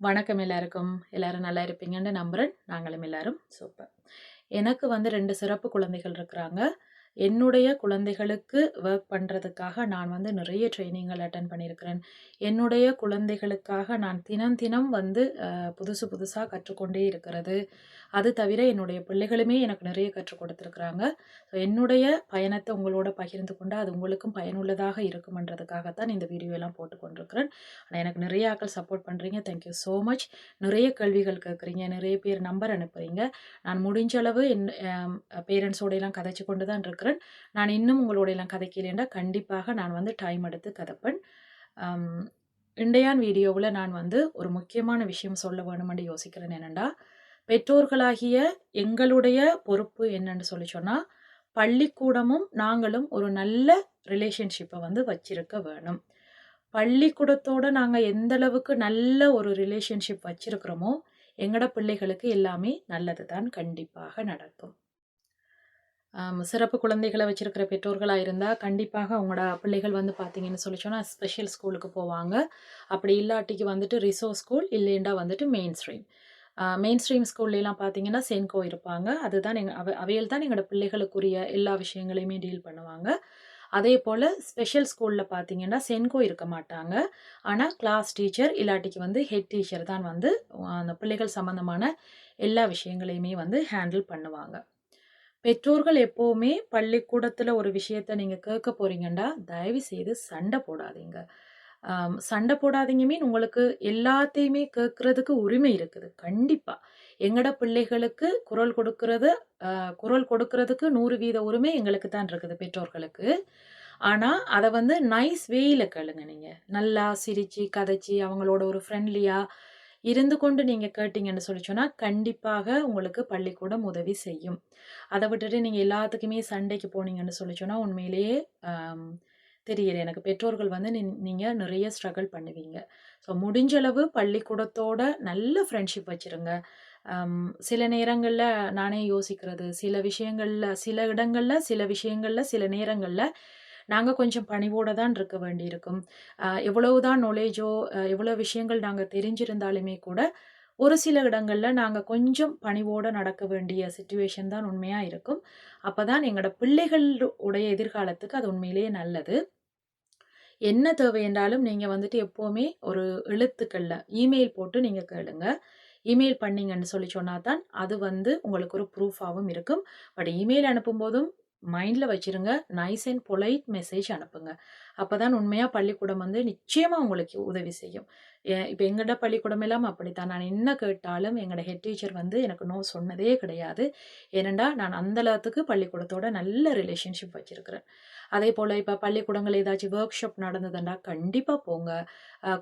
வணக்கம் எல்லாருக்கும். எல்லாரும் நல்லா இருப்பீங்கன்னு நம்புகிறேன் நாங்களும் எல்லாரும் சூப்பர். எனக்கு வந்து ரெண்டு சிறப்பு குழந்தைகள் இருக்கிறாங்க. என்னுடைய குழந்தைகளுக்கு ஒர்க் பண்ணுறதுக்காக நான் வந்து நிறைய ட்ரைனிங்கள் அட்டன் பண்ணியிருக்கிறேன். என்னுடைய குழந்தைகளுக்காக நான் தினம் தினம் வந்து புதுசு புதுசாக கற்றுக்கொண்டே இருக்கிறது. அது தவிர என்னுடைய பிள்ளைகளுமே எனக்கு நிறைய கற்றுக் கொடுத்துருக்குறாங்க. ஸோ என்னுடைய பயணத்தை உங்களோட பகிர்ந்து கொண்டு அது உங்களுக்கும் பயனுள்ளதாக இருக்குமன்றதுக்காகத்தான் இந்த வீடியோ எல்லாம் போட்டு கொண்டிருக்கிறேன். ஆனால் எனக்கு நிறைய ஆட்கள் சப்போர்ட் பண்ணுறீங்க தேங்க்யூ ஸோ மச் நிறைய கேள்விகள் கேட்குறீங்க. நிறைய பேர் நம்பர் அனுப்புகிறீங்க நான் முடிஞ்ச அளவு என் பேரண்ட்ஸோடையெல்லாம் கதைச்சு கொண்டு தான் இருக்கிறேன். நான் இன்னும் உங்களோட எல்லாம் கதைக்கலைன்னா கண்டிப்பாக நான் வந்து டைம் எடுத்து கதைப்பேன். இண்டையான் வீடியோவில் நான் வந்து ஒரு முக்கியமான விஷயம் சொல்ல வேணுமென்று யோசிக்கிறேன். என்னென்னா பெற்றோர்களாகிய எங்களுடைய பொறுப்பு என்னன்னு சொல்லி சொன்னால் பள்ளிக்கூடமும் நாங்களும் ஒரு நல்ல ரிலேஷன்ஷிப்பை வந்து வச்சிருக்க வேணும். பள்ளிக்கூடத்தோட நாங்கள் எந்த அளவுக்கு நல்ல ஒரு ரிலேஷன்ஷிப் வச்சுருக்கிறோமோ எங்களோட பிள்ளைகளுக்கு எல்லாமே நல்லது தான் கண்டிப்பாக நடக்கும். சிறப்பு குழந்தைகளை வச்சுருக்கிற பெற்றோர்களாக இருந்தால் கண்டிப்பாக அவங்களோட பிள்ளைகள் வந்து பார்த்தீங்கன்னு சொல்லி சொன்னால் ஸ்பெஷல் ஸ்கூலுக்கு போவாங்க. அப்படி இல்லாட்டிக்கு வந்துட்டு ரிசோர்ஸ் ஸ்கூல் இல்லைண்டா வந்துட்டு மெயின் ஸ்ட்ரீம் மெயின் ஸ்ட்ரீம் ஸ்கூல்லாம் பார்த்தீங்கன்னா சென்கோ இருப்பாங்க. அதுதான் எங்கள் அவ அவையில் தான் எங்களோட பிள்ளைகளுக்குரிய எல்லா விஷயங்களையுமே டீல் பண்ணுவாங்க. அதே போல் ஸ்பெஷல் ஸ்கூலில் பார்த்தீங்கன்னா சென்கோ இருக்க மாட்டாங்க. ஆனால் கிளாஸ் டீச்சர் இல்லாட்டிக்கு வந்து ஹெட் டீச்சர் தான் வந்து அந்த பிள்ளைகள் சம்மந்தமான எல்லா விஷயங்களையுமே வந்து ஹேண்டில் பண்ணுவாங்க. பெற்றோர்கள் எப்போவுமே பள்ளிக்கூடத்தில் ஒரு விஷயத்த நீங்கள் கேட்க போறீங்கன்னா தயவு செய்து சண்டை போடாதீங்க. சண்டை போடாதீங்க மீன் உங்களுக்கு எல்லாத்தையுமே கேட்கறதுக்கு உரிமை இருக்குது கண்டிப்பாக எங்கட பிள்ளைகளுக்கு குரல் கொடுக்கறது குரல் கொடுக்கறதுக்கு நூறு வீத உரிமை எங்களுக்கு தான் இருக்குது பெற்றோர்களுக்கு. ஆனால் அதை வந்து நைஸ் வேயில் கேளுங்க நீங்கள் நல்லா சிரித்து கதைச்சி அவங்களோட ஒரு ஃப்ரெண்ட்லியாக இருந்து கொண்டு நீங்கள் கேட்டீங்கன்னு சொல்லி சொன்னால் கண்டிப்பாக உங்களுக்கு பள்ளிக்கூடம் உதவி செய்யும். அதை விட்டுட்டு நீங்கள் எல்லாத்துக்குமே சண்டைக்கு போனீங்கன்னு சொல்லி சொன்னால் உண்மையிலேயே தெரியல எனக்கு பெற்றோர்கள் வந்து நீங்கள் நிறைய ஸ்ட்ரகிள் பண்ணுவீங்க. ஸோ முடிஞ்ச அளவு பள்ளிக்கூடத்தோட நல்ல ஃப்ரெண்ட்ஷிப் வச்சுருங்க. சில நேரங்களில் நானே யோசிக்கிறது சில விஷயங்களில் சில இடங்களில் சில விஷயங்களில் சில நேரங்களில் நாங்கள் கொஞ்சம் பணிவோடு தான் இருக்க வேண்டியிருக்கும். எவ்வளவுதான் நாலேஜோ எவ்வளோ விஷயங்கள் நாங்கள் தெரிஞ்சிருந்தாலுமே கூட ஒரு சில இடங்களில் நாங்கள் கொஞ்சம் பணிவோடு நடக்க வேண்டிய சுச்சுவேஷன் தான் உண்மையாக இருக்கும். அப்போ தான் எங்களோட பிள்ளைகள் உடைய எதிர்காலத்துக்கு அது உண்மையிலேயே நல்லது. என்ன தேவை என்றாலும் நீங்கள் வந்துட்டு எப்போவுமே ஒரு எழுத்துக்களில் இமெயில் போட்டு நீங்கள் கேளுங்க. இமெயில் பண்ணீங்கன்னு சொல்லி சொன்னால் தான் அது வந்து உங்களுக்கு ஒரு ப்ரூஃபாகவும் இருக்கும். பட் இமெயில் அனுப்பும்போதும் மைண்டில் வச்சிருங்க. நைஸ் அண்ட் பொலைட் மெசேஜ் அனுப்புங்க. அப்போ தான் உண்மையாக பள்ளிக்கூடம் வந்து நிச்சயமாக உங்களுக்கு உதவி செய்யும். இப்போ எங்களோட பள்ளிக்கூடம் எல்லாம் அப்படித்தான். நான் என்ன கேட்டாலும் எங்களோட ஹெட் டீச்சர் வந்து எனக்கு நோ சொன்னதே கிடையாது. ஏனெண்டா நான் அந்தளவுக்கு பள்ளிக்கூடத்தோட நல்ல ரிலேஷன்ஷிப் வச்சுருக்கிறேன். அதே போல் இப்போ பள்ளிக்கூடங்கள் ஏதாச்சும் ஒர்க் ஷாப் நடந்ததுன்னா கண்டிப்பாக போங்க.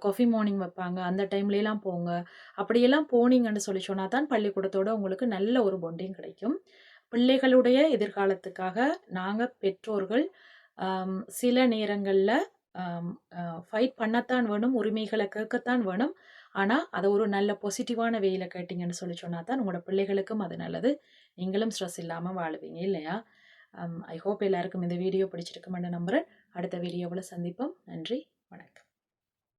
காஃபி மார்னிங் வைப்பாங்க. அந்த டைம்லலாம் போங்க. அப்படியெல்லாம் போனீங்கன்னு சொல்லி சொன்னால் தான் பள்ளிக்கூடத்தோட உங்களுக்கு நல்ல ஒரு பொண்டிங் கிடைக்கும். பிள்ளைகளுடைய எதிர்காலத்துக்காக நாங்கள் பெற்றோர்கள் சில நேரங்களில் ஃபைட் பண்ணத்தான் வேணும் உரிமைகளை கேட்கத்தான் வேணும். ஆனால் அதை ஒரு நல்ல பாசிட்டிவான வேயில் கேட்டிங்கன்னு சொல்லி சொன்னால் தான் உங்களோட பிள்ளைகளுக்கும் அது நல்லது. நீங்களும் ஸ்ட்ரெஸ் இல்லாமல் வாழுவீங்க இல்லையா? ஐ ஹோப் எல்லாருக்கும் இந்த வீடியோ பிடிச்சிருக்குமென்னு நம்புகிறேன் அடுத்த வீடியோவில் சந்திப்போம். நன்றி வணக்கம்.